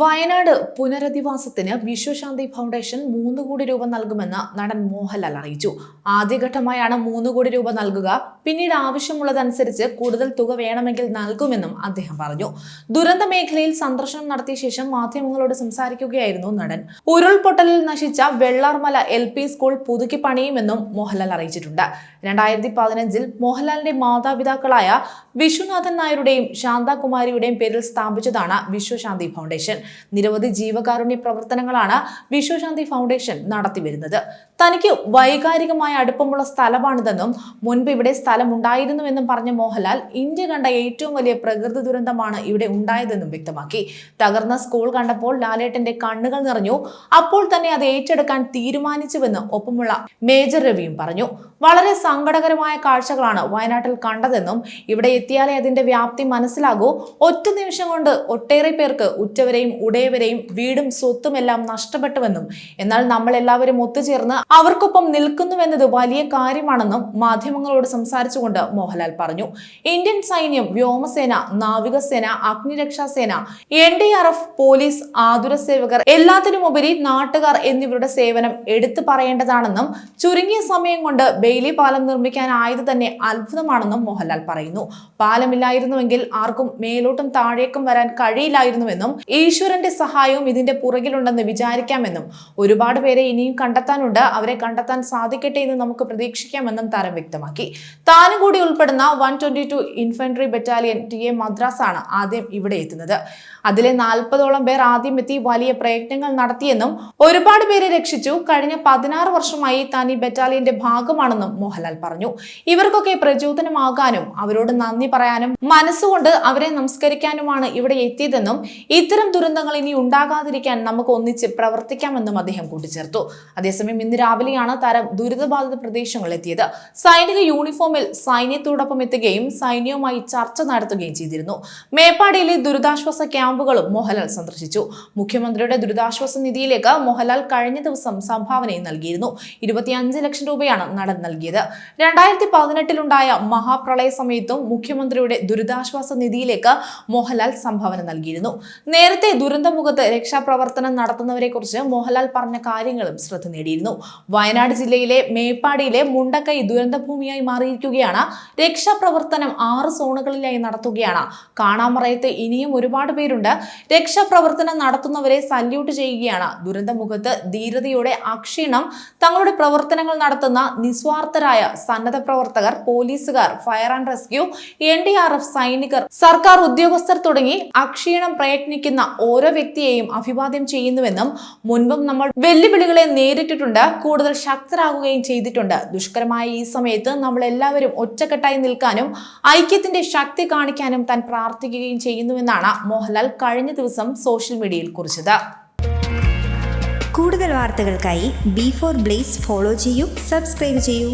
വയനാട് പുനരധിവാസത്തിന് വിശ്വശാന്തി foundation മൂന്ന് കോടി രൂപ നൽകുമെന്ന് നടൻ മോഹൻലാൽ അറിയിച്ചു. ആദ്യഘട്ടമായാണ് മൂന്ന് കോടി രൂപ നൽകുക. പിന്നീട് ആവശ്യമുള്ളതനുസരിച്ച് കൂടുതൽ തുക വേണമെങ്കിൽ നൽകുമെന്നും അദ്ദേഹം പറഞ്ഞു. ദുരന്ത മേഖലയിൽ സന്ദർശനം നടത്തിയ ശേഷം മാധ്യമങ്ങളോട് സംസാരിക്കുകയായിരുന്നു നടൻ. ഉരുൾപൊട്ടലിൽ നശിച്ച വെള്ളാർമല എൽ പി സ്കൂൾ പുതുക്കി പണിയുമെന്നും മോഹൻലാൽ അറിയിച്ചിട്ടുണ്ട്. രണ്ടായിരത്തി പതിനഞ്ചിൽ മോഹൻലാലിന്റെ മാതാപിതാക്കളായ വിശ്വനാഥൻ നായരുടെയും ശാന്താകുമാരിയുടെയും പേരിൽ സ്ഥാപിച്ചതാണ് വിശ്വശാന്തി ഫൗണ്ടേഷൻ. നിരവധി ജീവകാരുണ്യ പ്രവർത്തനങ്ങളാണ് വിശ്വശാന്തി ഫൗണ്ടേഷൻ നടത്തിവരുന്നത് തനിക്ക് വൈകാരികമായ അടുപ്പമുള്ള സ്ഥലമാണിതെന്നും മുൻപ് ഇവിടെ സ്ഥലം ഉണ്ടായിരുന്നുവെന്നും പറഞ്ഞ മോഹൻലാൽ ഇന്ത്യ കണ്ട ഏറ്റവും വലിയ പ്രകൃതി ദുരന്തമാണ് ഇവിടെ ഉണ്ടായതെന്നും വ്യക്തമാക്കി. തകർന്ന സ്കൂൾ കണ്ടപ്പോൾ ലാലേട്ടന്റെ കണ്ണുകൾ നിറഞ്ഞു. അപ്പോൾ തന്നെ അത് ഏറ്റെടുക്കാൻ തീരുമാനിച്ചുവെന്ന് ഒപ്പമുള്ള മേജർ രവിയും പറഞ്ഞു. വളരെ സങ്കടകരമായ കാഴ്ചകളാണ് വയനാട്ടിൽ കണ്ടതെന്നും ഇവിടെ എത്തിയാലേ അതിന്റെ വ്യാപ്തി മനസ്സിലാകൂ. ഒറ്റ നിമിഷം കൊണ്ട് ഒട്ടേറെ പേർക്ക് ഉറ്റവരെയും ഉടയവരെയും വീടും സ്വത്തും എല്ലാം നഷ്ടപ്പെട്ടുവെന്നും എന്നാൽ നമ്മൾ എല്ലാവരും ഒത്തുചേർന്ന് അവർക്കൊപ്പം നിൽക്കുന്നുവെന്നത് വലിയ കാര്യമാണെന്നും മാധ്യമങ്ങളോട് സംസാരിച്ചുകൊണ്ട് മോഹൻലാൽ പറഞ്ഞു. ഇന്ത്യൻ സൈന്യം വ്യോമസേന നാവികസേന അഗ്നിരക്ഷാസേന N D R F police ആതുര സേവകർ എല്ലാത്തിനുമുപരി നാട്ടുകാർ എന്നിവരുടെ സേവനം എടുത്തു പറയേണ്ടതാണെന്നും ചുരുങ്ങിയ സമയം കൊണ്ട് ബെയിലി പാലം നിർമ്മിക്കാനായത് തന്നെ അത്ഭുതമാണെന്നും മോഹൻലാൽ പറയുന്നു. പാലമില്ലായിരുന്നുവെങ്കിൽ ആർക്കും മേലോട്ടും താഴേക്കും വരാൻ കഴിയില്ലായിരുന്നുവെന്നും ഈശ്വരന്റെ സഹായവും ഇതിന്റെ പുറകിലുണ്ടെന്ന് വിചാരിക്കാമെന്നും ഒരുപാട് പേരെ ഇനിയും കണ്ടെത്താനുണ്ട്. അവരെ കണ്ടെത്താൻ സാധിക്കട്ടെ എന്ന് നമുക്ക് പ്രതീക്ഷിക്കാമെന്നും താരം വ്യക്തമാക്കി. താനും കൂടി ഉൾപ്പെടുന്ന one twenty two infantry battalion T A Madras ആണ് ആദ്യം ഇവിടെ എത്തുന്നത്. അതിലെ നാൽപ്പതോളം പേർ ആദ്യം എത്തി വലിയ പ്രയത്നങ്ങൾ നടത്തിയെന്നും ഒരുപാട് പേരെ രക്ഷിച്ചു. കഴിഞ്ഞ പതിനാറ് വർഷമായി താൻ ഈ ബറ്റാലിയന്റെ ഭാഗമാണെന്നും മോഹൻലാൽ പറഞ്ഞു. ഇവർക്കൊക്കെ പ്രചോദനമാകാനും അവരോട് നന്ദി പറയാനും മനസ്സുകൊണ്ട് അവരെ നമസ്കരിക്കാനുമാണ് ഇവിടെ എത്തിയതെന്നും ഇത്തരം ദുരന്തങ്ങൾ ഇനി ഉണ്ടാകാതിരിക്കാൻ നമുക്ക് ഒന്നിച്ച് പ്രവർത്തിക്കാമെന്നും അദ്ദേഹം കൂട്ടിച്ചേർത്തു. അതേസമയം ഇന്ന് രാവിലെയാണ് താരം ദുരിതബാധിത പ്രദേശങ്ങളിൽ എത്തിയത്. സൈനിക യൂണിഫോമിൽ സൈന്യത്തോടൊപ്പം എത്തുകയും സൈന്യവുമായി ചർച്ച നടത്തുകയും ചെയ്തിരുന്നു. മേപ്പാടിയിലെ ദുരിതാശ്വാസ ക്യാമ്പുകളും മോഹൻലാൽ സന്ദർശിച്ചു. മുഖ്യമന്ത്രിയുടെ ദുരിതാശ്വാസ നിധിയിലേക്ക് മോഹൻലാൽ കഴിഞ്ഞ ദിവസം സംഭാവനയും നൽകിയിരുന്നു. ഇരുപത്തിയഞ്ച് ലക്ഷം രൂപയാണ് നടൻ നൽകിയത്. രണ്ടായിരത്തി പതിനെട്ടിലുണ്ടായ മഹാപ്രളയ സമയത്തും മുഖ്യമന്ത്രിയുടെ ദുരിതാശ്വാസ നിധിയിലേക്ക് മോഹൻലാൽ സംഭാവന നൽകിയിരുന്നു. നേരത്തെ ദുരന്തമുഖത്ത് രക്ഷാപ്രവർത്തനം നടത്തുന്നവരെ കുറിച്ച് മോഹൻലാൽ പറഞ്ഞ കാര്യങ്ങളും ശ്രദ്ധ നേടിയിരുന്നു. വയനാട് ജില്ലയിലെ മേപ്പാടിയിലെ മുണ്ടക്കൈ ദുരന്തഭൂമിയായി മാറിയിരിക്കുകയാണ്. രക്ഷാപ്രവർത്തനം ആറ് സോണുകളിലായി നടത്തുകയാണ്. കാണാമറയത്ത് ഇനിയും ഒരുപാട് പേരുണ്ട്. രക്ഷാപ്രവർത്തനം നടത്തുന്നവരെ സല്യൂട്ട് ചെയ്യുകയാണ്. ദുരന്തമുഖത്ത് ധീരതയോടെ അക്ഷീണം തങ്ങളുടെ പ്രവർത്തനങ്ങൾ നടത്തുന്ന നിസ്വാർത്ഥരായ സന്നദ്ധ പ്രവർത്തകർ പോലീസുകാർ ഫയർ ആൻഡ് റെസ്ക്യൂ എൻ സൈനികർ സർക്കാർ ഉദ്യോഗസ്ഥർ തുടങ്ങി അക്ഷീണം പ്രയത്നിക്കുന്ന ഓരോ വ്യക്തിയെയും അഭിവാദ്യം ചെയ്യുന്നുവെന്നും മുൻപും നമ്മൾ വെല്ലുവിളികളെ നേരിട്ടിട്ടുണ്ട് കൂടുതൽ ശക്തരാകുകയും ചെയ്തിട്ടുണ്ട്. ദുഷ്കരമായ ഈ സമയത്ത് നമ്മൾ എല്ലാവരും ഒറ്റക്കെട്ടായി നിൽക്കാനും ഐക്യത്തിന്റെ ശക്തി കാണിക്കാനും താൻ പ്രാർത്ഥിക്കുകയും ചെയ്യുന്നുവെന്നാണ് മോഹൻലാൽ കഴിഞ്ഞ ദിവസം സോഷ്യൽ മീഡിയയിൽ കുറിച്ചത്. കൂടുതൽ വാർത്തകൾക്കായി ബി ഫോർ ബ്ലേസ് ഫോളോ ചെയ്യൂ സബ്സ്ക്രൈബ് ചെയ്യൂ.